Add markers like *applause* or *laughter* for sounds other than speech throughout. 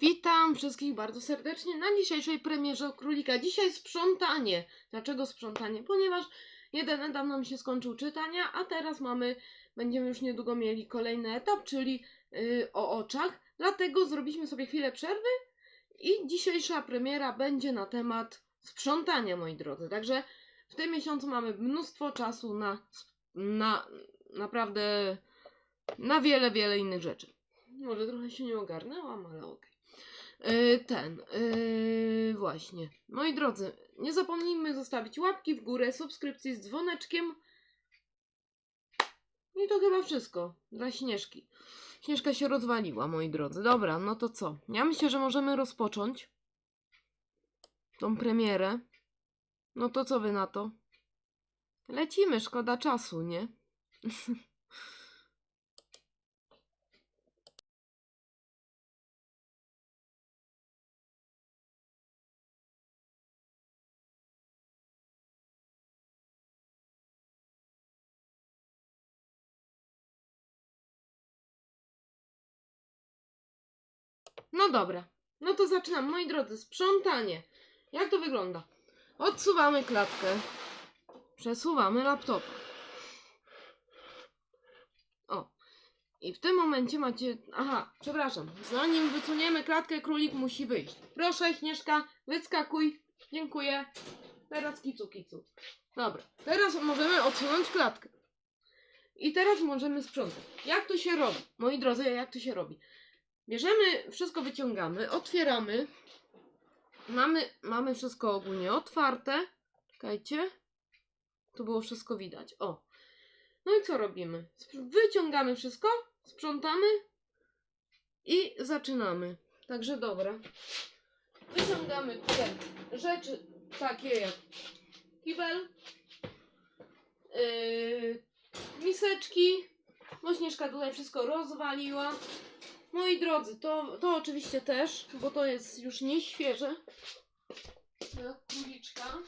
Witam wszystkich bardzo serdecznie na dzisiejszej premierze Królika. Dzisiaj sprzątanie. Dlaczego sprzątanie? Ponieważ jeden etap nam się skończył czytania, a teraz mamy, będziemy już niedługo mieli kolejny etap, czyli yy, o oczach. Dlatego zrobiliśmy sobie chwilę przerwy i dzisiejsza premiera będzie na temat sprzątania, moi drodzy. Także w tym miesiącu mamy mnóstwo czasu na, na naprawdę na wiele, wiele innych rzeczy. Może trochę się nie ogarnęłam, ale okej. Yy, ten, yy, właśnie. Moi drodzy, nie zapomnijmy zostawić łapki w górę, subskrypcji z dzwoneczkiem. I to chyba wszystko dla Śnieżki. Śnieżka się rozwaliła, moi drodzy. Dobra, no to co? Ja myślę, że możemy rozpocząć tą premierę. No to co wy na to? Lecimy, szkoda czasu, nie? *laughs* No dobra, no to zaczynam. Moi drodzy, sprzątanie. Jak to wygląda? Odsuwamy klatkę. Przesuwamy laptop. O. I w tym momencie macie. Aha, przepraszam. Zanim wysuniemy klatkę, królik musi wyjść. Proszę, Śnieżka, wyskakuj. Dziękuję. Teraz kicu, kicu. Dobra, teraz możemy odsunąć klatkę. I teraz możemy sprzątać. Jak to się robi? Moi drodzy, jak to się robi? Bierzemy, wszystko wyciągamy, otwieramy. Mamy, mamy wszystko ogólnie otwarte. Czekajcie. Tu było wszystko widać. O. No i co robimy? Wyciągamy wszystko, sprzątamy i zaczynamy. Także dobra. Wyciągamy tutaj rzeczy takie jak kibel, yy, miseczki. Mośnieszka tutaj wszystko rozwaliła. Moi drodzy, to, to oczywiście też, bo to jest już nieświeże. Ta Króliczka.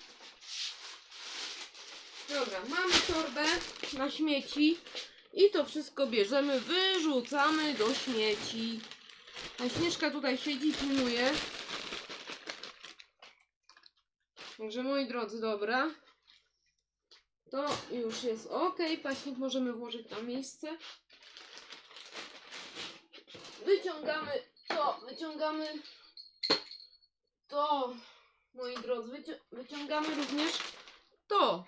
Dobra, mamy torbę na śmieci i to wszystko bierzemy, wyrzucamy do śmieci. A Śnieżka tutaj siedzi, pilnuje. Także moi drodzy, dobra. To już jest ok. Paśnik możemy włożyć na miejsce. Wyciągamy to, wyciągamy to, moi drodzy, wyci- wyciągamy również to,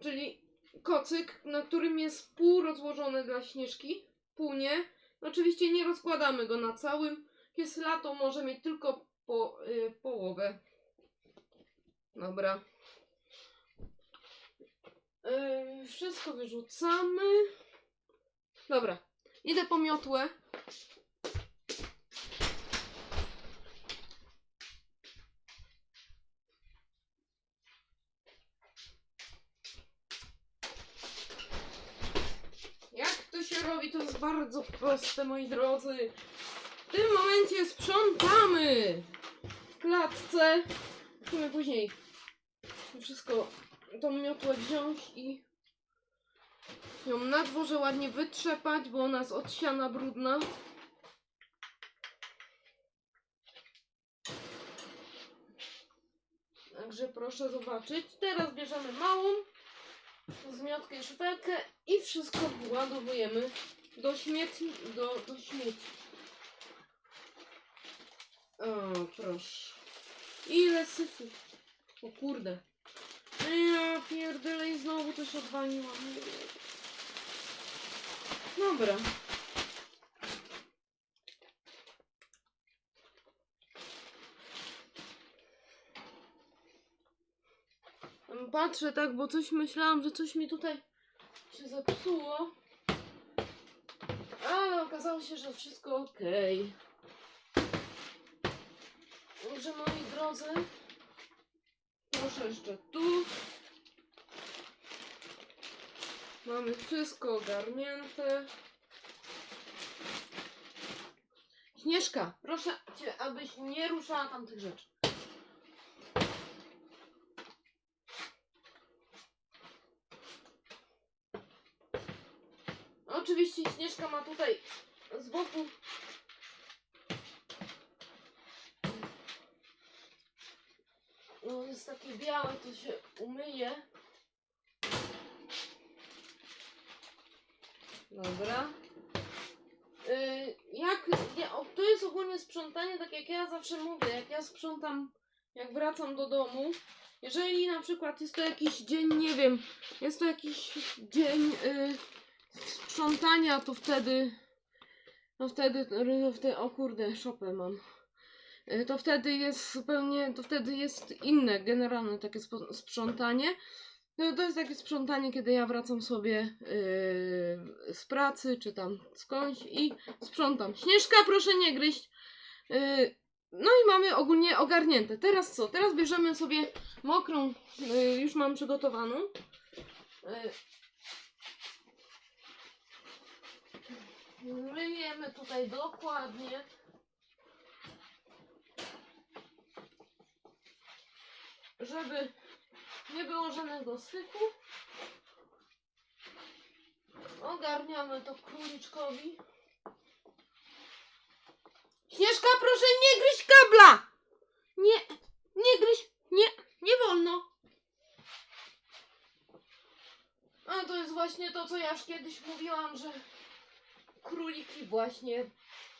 czyli kocyk, na którym jest pół rozłożone dla Śnieżki, pół nie. Oczywiście nie rozkładamy go na całym, jest lato, może mieć tylko po, y, połowę. Dobra. Y, wszystko wyrzucamy. Dobra, idę po miotłę. Jak to się robi? To jest bardzo proste, moi drodzy. W tym momencie sprzątamy w klatce. Musimy później wszystko, tą miotłę wziąć i ją na dworze ładnie wytrzepać, bo ona jest od siana brudna. Także proszę zobaczyć. Teraz bierzemy małą zmiotkę i szufelkę i wszystko władowujemy do śmieci. Do, do śmieci. O, proszę. Ile syfu. O kurde. Ja pierdolę i znowu coś odwaliłam. Dobra. Patrzę tak, bo coś myślałam, że coś mi tutaj się zepsuło. Ale okazało się, że wszystko ok. Także moi drodzy, proszę jeszcze tu. Mamy wszystko ogarnięte. Śnieżka, proszę Cię, abyś nie ruszała tamtych rzeczy. Oczywiście Śnieżka ma tutaj z boku no jest takie białe, to się umyje. Dobra. Y, jak, to jest ogólnie sprzątanie, tak jak ja zawsze mówię, jak ja sprzątam, jak wracam do domu, jeżeli na przykład jest to jakiś dzień, nie wiem, jest to jakiś dzień y, sprzątania, to wtedy, no wtedy, no wtedy, o kurde, szopę mam. Y, To wtedy jest zupełnie, to wtedy jest inne, generalne takie sprzątanie. No to jest takie sprzątanie, kiedy ja wracam sobie yy, z pracy, czy tam skądś i sprzątam. Śnieżka, proszę nie gryźć. Yy, no i mamy ogólnie ogarnięte. Teraz co? Teraz bierzemy sobie mokrą, yy, już mam przygotowaną. Yy, myjemy tutaj dokładnie. Żeby nie było żadnego syfu. Ogarniamy to króliczkowi. Śnieżka, proszę nie gryź kabla! Nie, nie gryź, nie, nie wolno. A to jest właśnie to, co ja już kiedyś mówiłam, że króliki właśnie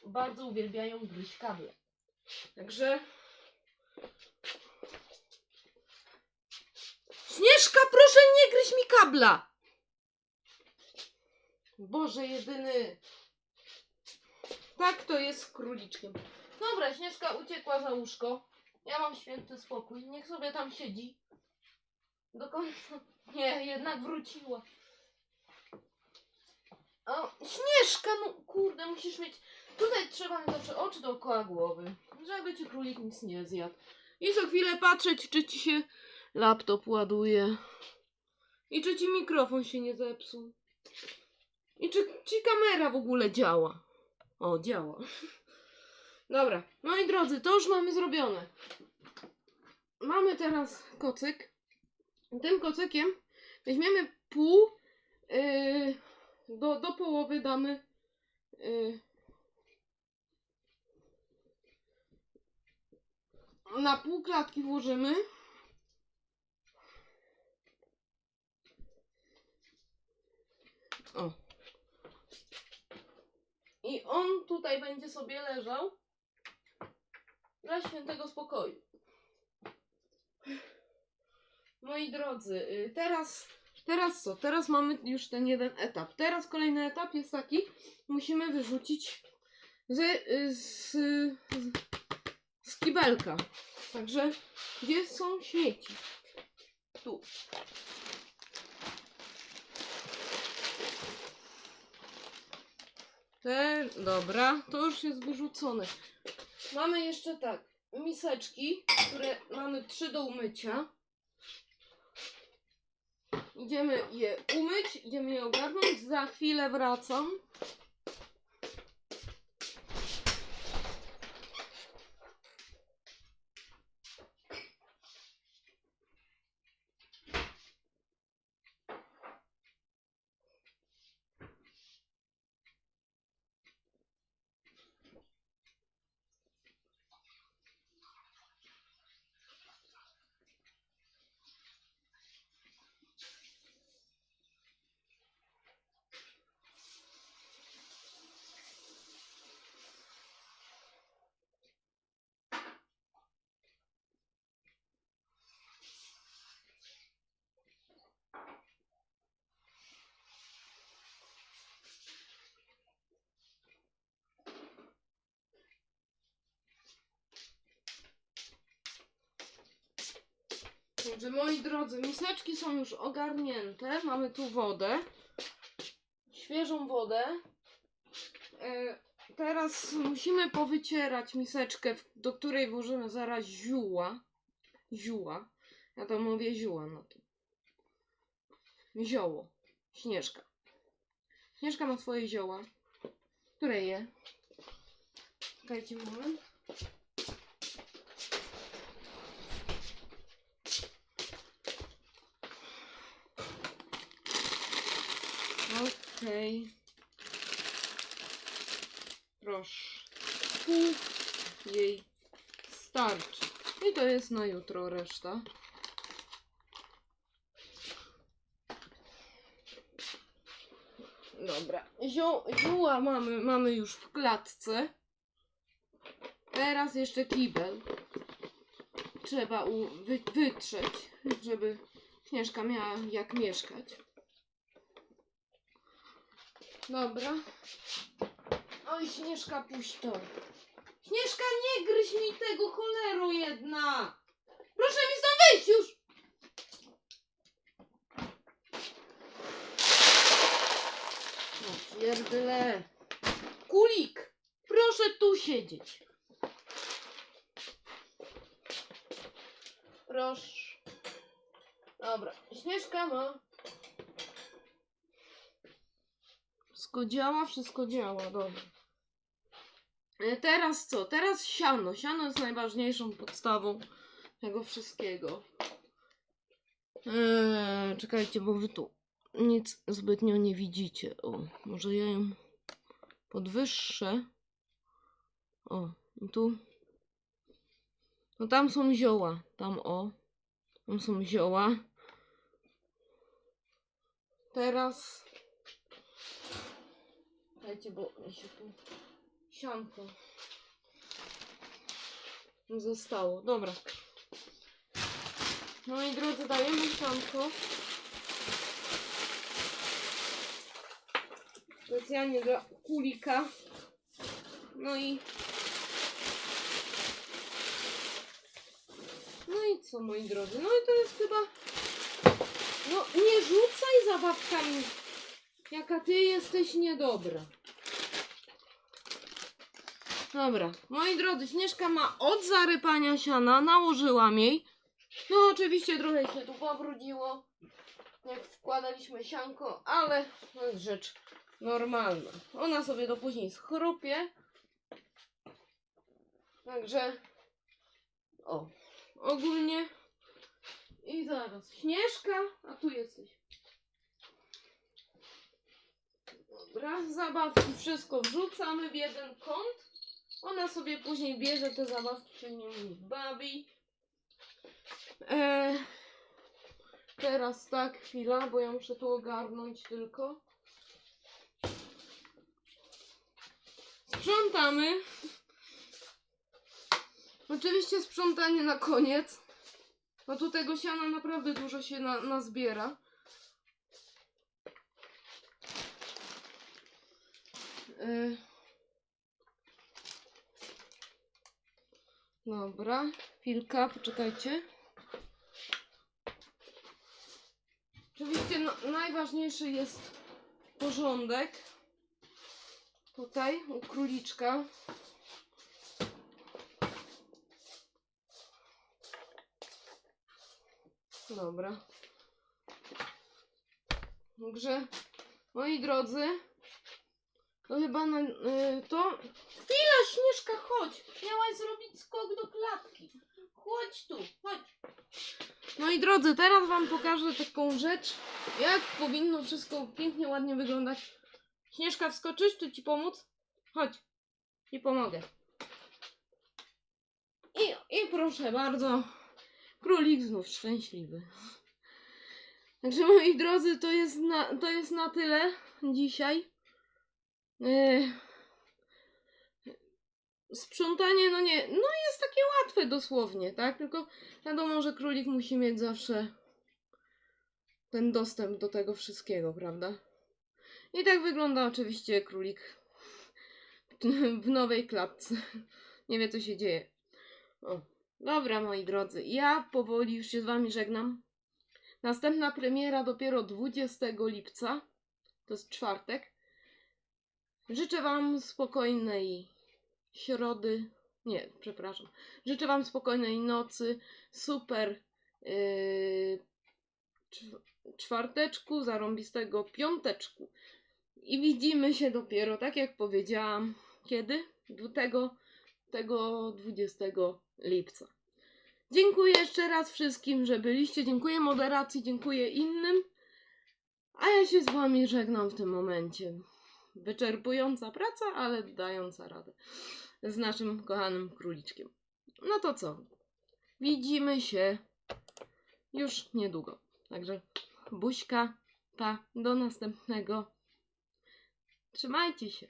bardzo uwielbiają gryźć kable. Także Śnieżka, proszę nie gryź mi kabla! Boże jedyny. Tak to jest z króliczkiem. Dobra, Śnieżka uciekła za łóżko. Ja mam święty spokój. Niech sobie tam siedzi. Do końca. Nie, jednak wróciła. O, Śnieżka, no kurde, musisz mieć... Tutaj trzeba mieć zawsze oczy dookoła głowy, żeby ci królik nic nie zjadł. I co chwilę patrzeć, czy ci się laptop ładuje. I czy ci mikrofon się nie zepsuł. I czy ci kamera w ogóle działa. O, działa. *laughs* Dobra, moi drodzy, to już mamy zrobione. Mamy teraz kocyk. Tym kocykiem weźmiemy pół, yy, do, do połowy damy yy, na pół klatki włożymy O. I on tutaj będzie sobie leżał dla świętego spokoju. Moi drodzy, y, teraz, teraz co? Teraz mamy już ten jeden etap. Teraz kolejny etap jest taki, musimy wyrzucić z, z, z, z kibelka. Także, gdzie są śmieci? Tu. Te, dobra, to już jest wyrzucone. Mamy jeszcze tak, miseczki, które mamy trzy do umycia. Idziemy je umyć, idziemy je ogarnąć. Za chwilę wracam. Moi drodzy, miseczki są już ogarnięte. Mamy tu wodę. Świeżą wodę. E, teraz musimy powycierać miseczkę, do której włożymy zaraz zióła. Zióła. Ja to mówię zióła na to. Zioło. Śnieżka. Śnieżka ma swoje zioła. Które je? Czekajcie moment. Okej. Proszę. Pół jej starczy. I to jest na jutro reszta. Dobra, zióła mamy, mamy już w klatce. Teraz jeszcze kibel. Trzeba wy, wytrzeć, żeby Śnieżka miała jak mieszkać. Dobra. Oj, Śnieżka, puść to. Śnieżka, nie gryź mi tego cholero jedna! Proszę mi stąd wyjść już! No pierdyle. Kulik! Proszę tu siedzieć. Proszę. Dobra, Śnieżka ma. Wszystko działa, wszystko działa, dobra. E, Teraz co? Teraz siano. Siano jest najważniejszą podstawą tego wszystkiego. Eee, czekajcie, bo wy tu nic zbytnio nie widzicie. O, może ja ją podwyższę. O, tu. No tam są zioła. Tam o. Tam są zioła. Teraz. Czekajcie, bo mi się tu sianko zostało. Dobra. Moi drodzy, dajemy sianko. Specjalnie dla kulika. No i No i co, moi drodzy? No i to jest chyba. No, nie rzucaj zabawkami. Jaka ty jesteś niedobra. Dobra, moi drodzy, Śnieżka ma od zarypania siana, nałożyłam jej. No, oczywiście trochę się tu powróciło, jak wkładaliśmy sianko, ale to jest rzecz normalna. Ona sobie to później schrupie. Także, o, ogólnie. I zaraz, Śnieżka, a tu jesteś. Dobra, zabawki wszystko wrzucamy w jeden kąt. Ona sobie później bierze te zabawki, się nimi bawi. E, teraz tak, chwila, bo ja muszę tu ogarnąć tylko. Sprzątamy. Oczywiście sprzątanie na koniec. Bo tu tego siana naprawdę dużo się na, nazbiera. Y. Dobra, chwilka, poczekajcie. Oczywiście no, najważniejszy jest porządek. Tutaj u króliczka. Dobra. Także, moi drodzy, to chyba na, y, to... Chwila, Śnieżka, chodź! Miałaś zrobić skok do klatki. Chodź tu, chodź. Moi drodzy, teraz wam pokażę taką rzecz, jak powinno wszystko pięknie, ładnie wyglądać. Śnieżka, wskoczysz, czy ci pomóc? Chodź, ci pomogę. I, I proszę bardzo, królik znów szczęśliwy. Także moi drodzy, to jest na, to jest na tyle dzisiaj. Sprzątanie, no nie, no jest takie łatwe dosłownie, tak? Tylko wiadomo, że królik musi mieć zawsze ten dostęp do tego wszystkiego, prawda? I tak wygląda oczywiście królik w nowej klatce. Nie wie, co się dzieje. O, dobra, moi drodzy, ja powoli już się z wami żegnam. Następna premiera dopiero 20 lipca. To jest czwartek. Życzę Wam spokojnej środy. Nie, przepraszam. Życzę Wam spokojnej nocy, super yy, czw- czwarteczku, zarąbistego piąteczku. I widzimy się dopiero, tak jak powiedziałam, kiedy? Do tego, tego 20 lipca. Dziękuję jeszcze raz wszystkim, że byliście. Dziękuję moderacji, dziękuję innym. A ja się z Wami żegnam w tym momencie. Wyczerpująca praca, ale dająca radę z naszym kochanym króliczkiem. No to co? Widzimy się już niedługo. Także buźka, pa, do następnego. Trzymajcie się.